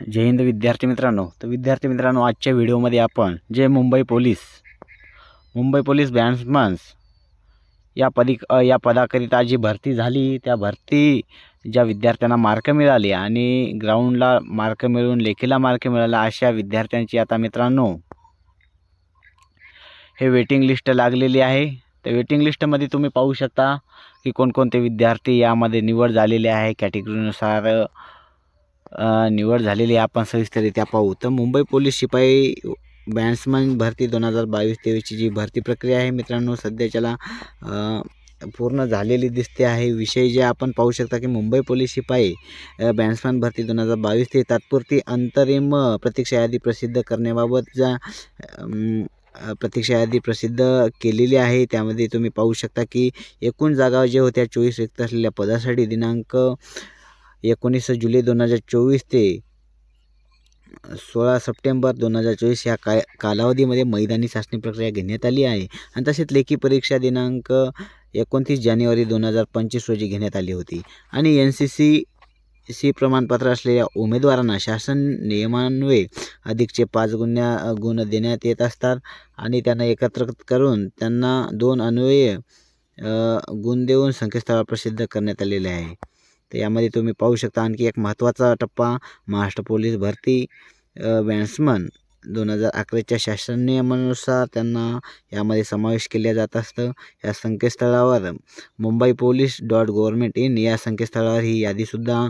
जय हिंद विद्यार्थी मित्रांनो. तर विद्यार्थी मित्रांनो आजच्या व्हिडिओमध्ये आपण जे Mumbai police Mumbai police bandsmen या पदी या पदाकरिता जी भरती झाली त्या भरती ज्या विद्यार्थ्यांना मार्क मिळाले आणि ग्राउंडला मार्क मिळून लेखीला मार्क मिळाला अशा विद्यार्थ्यांची आता मित्रांनो हे वेटिंग लिस्ट लागलेली आहे. त्या वेटिंग लिस्टमध्ये तुम्ही पाहू शकता की कोणकोणते विद्यार्थी यामध्ये निवड झालेले आहे कॅटेगरीनुसार निवड झालेली आहे. आपण सविस्तररित्या पाहू. तर मुंबई पोलीस शिपाई बॅट्समन भरती दोन हजार बावीस तेवीसची जी भरती प्रक्रिया आहे मित्रांनो सध्याच्याला पूर्ण झालेली दिसते आहे. विषय जे आपण पाहू शकता की मुंबई पोलीस शिपाई बॅट्समॅन भरती दोन हजार बावीस ते तात्पुरती अंतरिम प्रतीक्षा यादी प्रसिद्ध करण्याबाबत ज्या प्रतीक्षा यादी प्रसिद्ध केलेली आहे. त्यामध्ये तुम्ही पाहू शकता की एकूण जागा जे होत्या चोवीस रिक्त असलेल्या पदासाठी दिनांक एकोणीस जुलै दोन हजार चोवीस ते सोळा सप्टेंबर दोन हजार चोवीस या काय कालावधीमध्ये मैदानी चाचणी प्रक्रिया घेण्यात आली आहे. आणि तसेच लेखी परीक्षा दिनांक एकोणतीस जानेवारी दोन हजार पंचवीस रोजी घेण्यात आली होती. आणि एन सी सी सी प्रमाणपत्र असलेल्या उमेदवारांना शासन नियमान्वये अधिकचे पाच गुन्ह्या गुण देण्यात येत असतात आणि त्यांना एकत्र करून त्यांना दोन अन्वये गुण देऊन संकेतस्थळावर प्रसिद्ध करण्यात आलेले आहे. तर यामध्ये तुम्ही पाहू शकता आणखी एक महत्त्वाचा टप्पा महाराष्ट्र पोलीस भरती बॅट्समन दोन हजार अकराच्या शासन नियमानुसार त्यांना यामध्ये समावेश केल्या जात असतं. या संकेतस्थळावर Mumbai police dot government in या संकेतस्थळावर ही यादीसुद्धा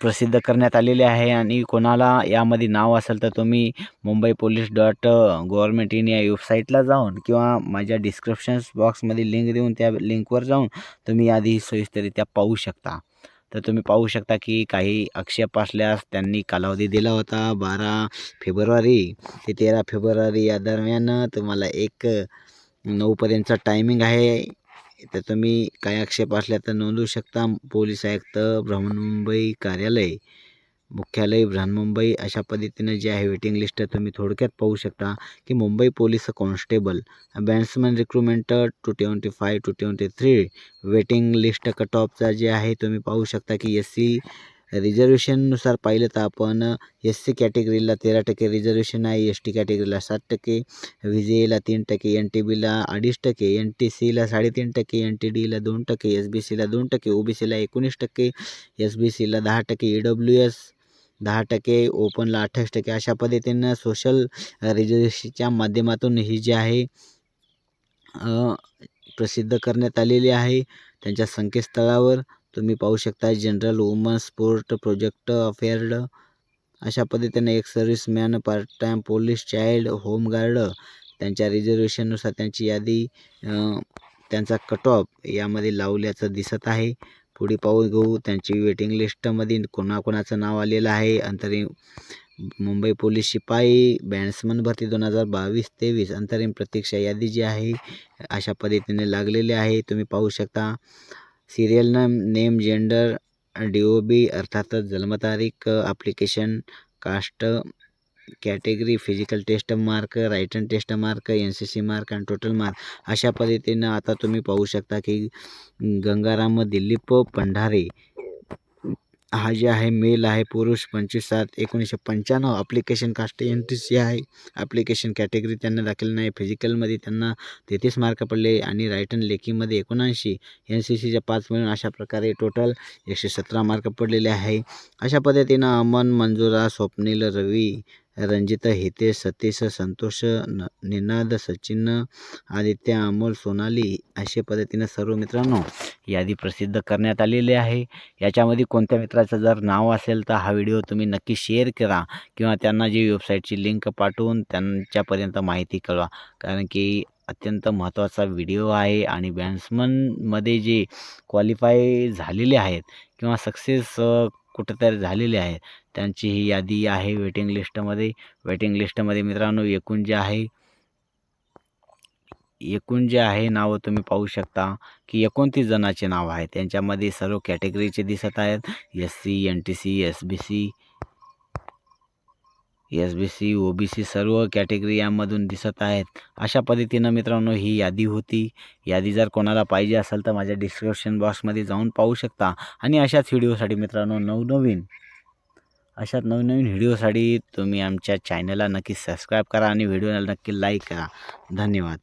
प्रसिद्ध करण्यात आलेले आहे आणि कोणाला यामध्ये नाव असेल तर तुम्ही Mumbai police dot government in या वेबसाईटला जाऊन किंवा माझ्या डिस्क्रिप्शन्स बॉक्समध्ये लिंक देऊन त्या लिंकवर जाऊन तुम्ही यादी सोयीस्तरित्या पाहू शकता. तर तुम्ही पाहू शकता की काही आक्षेप असल्यास त्यांनी कालावधी दिला होता बारा फेब्रुवारी. ते तेरा फेब्रुवारी या दरम्यान तुम्हाला एक नऊपर्यंतचा टायमिंग आहे. तर तुम्ही काय आक्षेप असल्या तर नोंदवू शकता. पोलीस आयुक्त बृहन्मुंबई कार्यालय मुख्यालय बृहन्मुंबई अशा पद्धतीनं जे आहे वेटिंग लिस्ट तुम्ही थोडक्यात पाहू शकता की Mumbai police constable bandsman recruitment two twenty five two twenty three waiting list cut ऑफचा जे आहे तुम्ही पाहू शकता की एस सी रिझर्वेशननुसार पाहिलं तर आपण एस सी कॅटेगरीला तेरा टक्के रिझर्वेशन आहे एस टी कॅटेगरीला सात टक्के व्ही जे एला तीन टक्के एन टी बीला अडीच टक्के एन टी सीला साडेतीन टक्के एन टी डीला दोन टक्के एस बी सीला दोन टक्के ओ बी सीला एकोणीस टक्के एस बी सीला दहा टक्के ई डब्ल्यू एस दहा टक्के ओपनला अठ्ठावीस टक्के. अशा पद्धतीनं सोशल रिझर्वेशनच्या माध्यमातून ही जी आहे प्रसिद्ध करण्यात आलेली आहे. त्यांच्या संकेतस्थळावर तुम्ही पाहू शकता general woman sport project affected अशा पद्धतीने एक serviceman part time police child home guard त्यांच्या रिझर्वेशननुसार त्यांची यादी त्यांचा कट ऑफ यामध्ये लावल्याचं दिसत आहे. पुढे पाहू घेऊ. त्यांची वेटिंग लिस्टमध्ये कोणाकोणाचं नाव आलेलं आहे. अंतरिम मुंबई पोलीस शिपाई बॅट्समन भरती दोन हजार बावीस तेवीस. अंतरिम प्रतीक्षा यादी जी आहे अशा पद्धतीने लागलेली आहे. तुम्ही पाहू शकता serial name name gender D O B अर्थातच जन्मतारीख application caste category physical test mark written test mark N C C mark आणि टोटल मार्क. अशा पद्धतीनं आता तुम्ही पाहू शकता की गंगाराम दिलीप पंढारे हा जे आहे मेल आहे पुरुष पंचवीस सात एकोणीसशे पंच्याण्णव application caste N T C आहे ॲप्लिकेशन कॅटेगरी त्यांना दाखल नाही. फिजिकलमध्ये त्यांना तेहतीस मार्क पडले आणि रायटन लेखीमध्ये एकोणऐंशी एन सी सीच्या पाच मिळून अशा प्रकारे टोटल एकशे सतरा मार्क पडलेले आहे. अशा पद्धतीनं अमन मंजुरा स्वप्नील रवी रंजित हितेश सतीश संतोष न निनाद सचिन आदित्य अमोल सोनाली अशा पद्धतीनं सर्व मित्रांनो यादी प्रसिद्ध करण्यात आलेली आहे. याच्यामध्ये कोणत्या मित्राचं जर नाव असेल तर हा व्हिडिओ तुम्ही नक्की शेअर करा किंवा त्यांना जी वेबसाईटची लिंक पाठवून त्यांच्यापर्यंत माहिती कळवा. कारण की अत्यंत महत्त्वाचा व्हिडिओ आहे आणि बॅट्समनमध्ये जे क्वालिफाय झालेले आहेत किंवा सक्सेस कुठेतरी झालेले आहेत त्यांची ही यादी आहे वेटिंग लिस्टमध्ये वेटिंग लिस्टमध्ये मित्रांनो एकूण जे आहे एकूण जे आहे नावं तुम्ही पाहू शकता की एकोणतीस जणाचे नाव आहे त्यांच्यामध्ये सर्व कॅटेगरीचे दिसत आहेत. S C N T C S B C S B C O B C सर्व कॅटेगरी यामधून दिसत आहेत. अशा पद्धतीनं मित्रांनो ही यादी होती. यादी जर कोणाला पाहिजे असेल तर माझ्या डिस्क्रिप्शन बॉक्समध्ये जाऊन पाहू शकता. आणि अशाच व्हिडिओसाठी मित्रांनो नवनवीन अशाच नवनवीन व्हिडिओसाठी तुम्ही आमच्या चॅनलला नक्की सबस्क्राईब करा आणि व्हिडिओला नक्की लाईक करा. धन्यवाद.